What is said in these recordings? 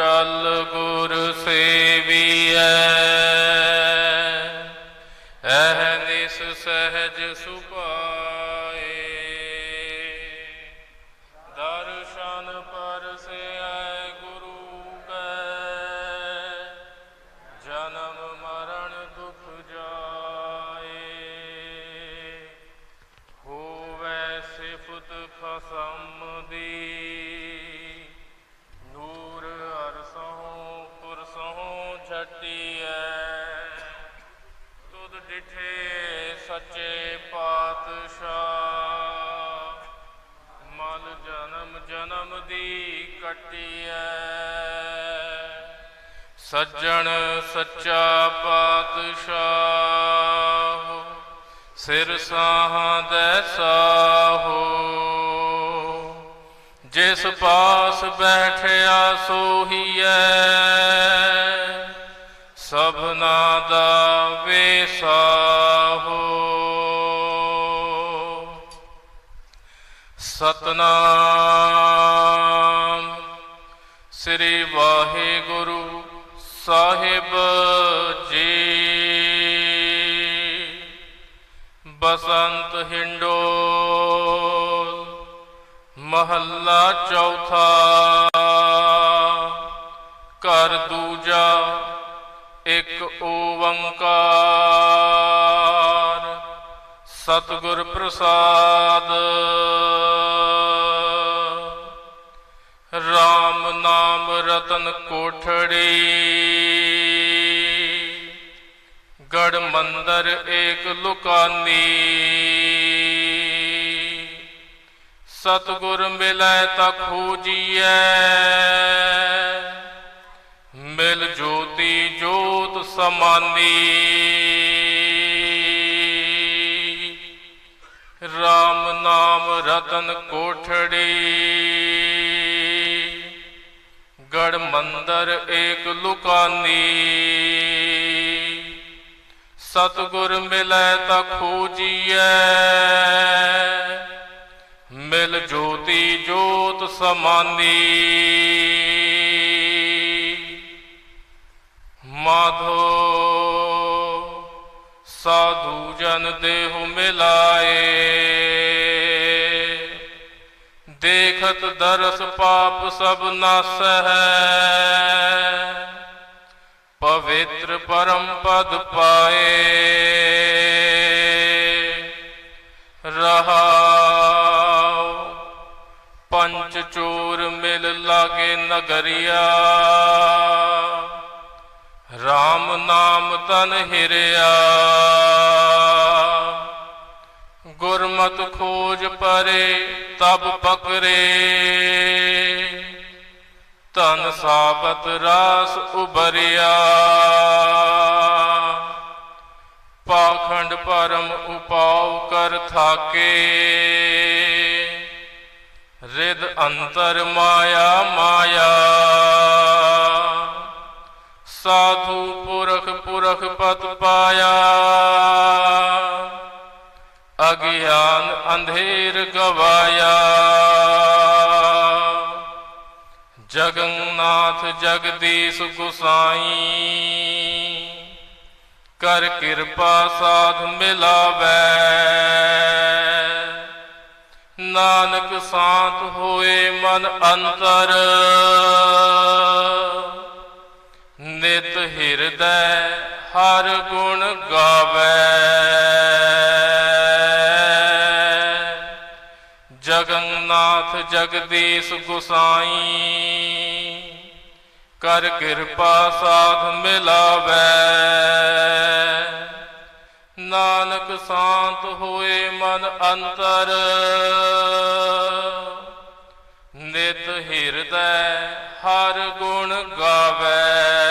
ਟਲ ਗੁਰ ਪੁਰਸੋਂ ਝਟੀਐ ਤੁਧ ਡਿਠੇ ਸੱਚੇ ਪਾਤਸ਼ਾਹ। ਮਨ ਜਨਮ ਜਨਮ ਦੀ ਕਟੀਐ ਸੱਜਣ ਸੱਚਾ ਪਾਤਸ਼ਾਹ, ਸਿਰ ਸਾਹਾਂ ਸਾਹੋ। ਜਿਸ ਪਾਸ ਬੈਠਿਆ ਸੋਹੀਐ ਸਤਨਾਮ। ਸ੍ਰੀ ਵਾਹਿਗੁਰੂ ਸਾਹਿਬ ਜੀ। ਬਸੰਤ ਹਿੰਡੋਲ ਮਹੱਲਾ ਚੌਥਾ। ਕਰ ਦੂਜਾ ਇੱਕ ਓੰਕਾਰ। ਸਤਿਗੁਰ ਪ੍ਰਸਾਦ। RAM ਨਾਮ ਰਤਨ ਕੋਠੜੀ। ਗੜ ਮੰਦਰ ਏਕ ਲੁਕਾਨੀ। ਸਤਿਗੁਰ ਮਿਲੈ ਤਾ ਖੋਜੀਐ ਮਿਲ ਜੋਤੀ ਜੋਤ ਸਮਾਨੀ। RAM ਨਾਮ ਰਤਨ ਕੋਠੜੀ। ਗੜ ਮੰਦਰ ਏਕ ਲੁਕਾਨੀ। ਸਤਿਗੁਰ ਮਿਲੈ ਤਾ ਖੋਜੀਐ। ਮਿਲ ਜੋਤੀ ਜੋਤ ਸਮਾਨੀ। ਮਾਧੋ ਸਾਧੂ ਜਨ ਦੇਹ ਮਿਲਾਏ। ਦੇਖਤ ਦਰਸ ਪਾਪ ਸਭ ਨਾਸਹਿ। ਪਵਿੱਤਰ ਪਰਮ ਪਦ ਪਾਏ। ਰਹਾਉ ਪੰਚ ਚੋਰ ਮਿਲ ਲਾਗੇ ਨਗਰੀਆ। RAM ਨਾਮ ਤਨ ਹਿਰਿਆ। ਖੋਜ ਪਰੇ ਤਬ ਪਕਰੇ ਧਨ ਸਾਬਤ ਰਾਸ ਉਬਰਿਆ ਪਾਖੰਡ ਪਰਮ ਉਪਾਉ ਕਰ ਥਾਕੇ। ਰਿਦ ਅੰਤਰ ਮਾਇਆ ਮਾਇਆ। ਸਾਧੂ ਪੁਰਖ ਪੁਰਖ ਪਤ ਪਾਇਆ। ਅੰਧੇਰ ਗਵਾਇਆ। ਜਗਨਨਾਥ ਜਗਦੀਸ਼ ਗੁਸਾਈ, ਕਰ ਕਿਰਪਾ ਸਾਧ ਮਿਲਾਵੈ। ਨਾਨਕ ਸਾਥ ਹੋਏ ਮਨ ਅੰਤਰ, ਨਿਤ ਹਿਰਦੈ ਹਰ ਗੁਣ ਗਾਵੇ। ਨਾਥ ਜਗਦੀਸ਼ ਗੁਸਾਈ। ਕਰ ਕਿਰਪਾ ਸਾਧ ਮਿਲਾਵੈ। ਨਾਨਕ ਸ਼ਾਂਤ ਹੋਏ ਮਨ ਅੰਤਰ। ਨਿਤ ਹਿਰਦੈ ਹਰ ਗੁਣ ਗਾਵੇ।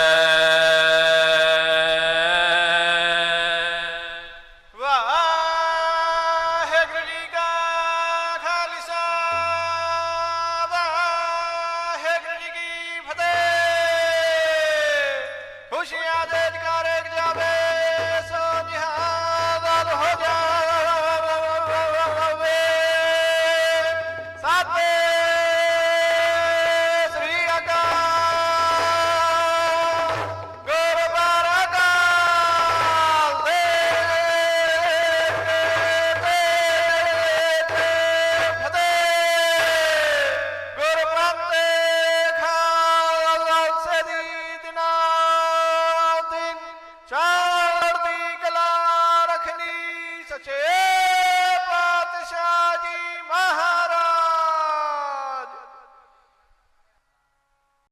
churches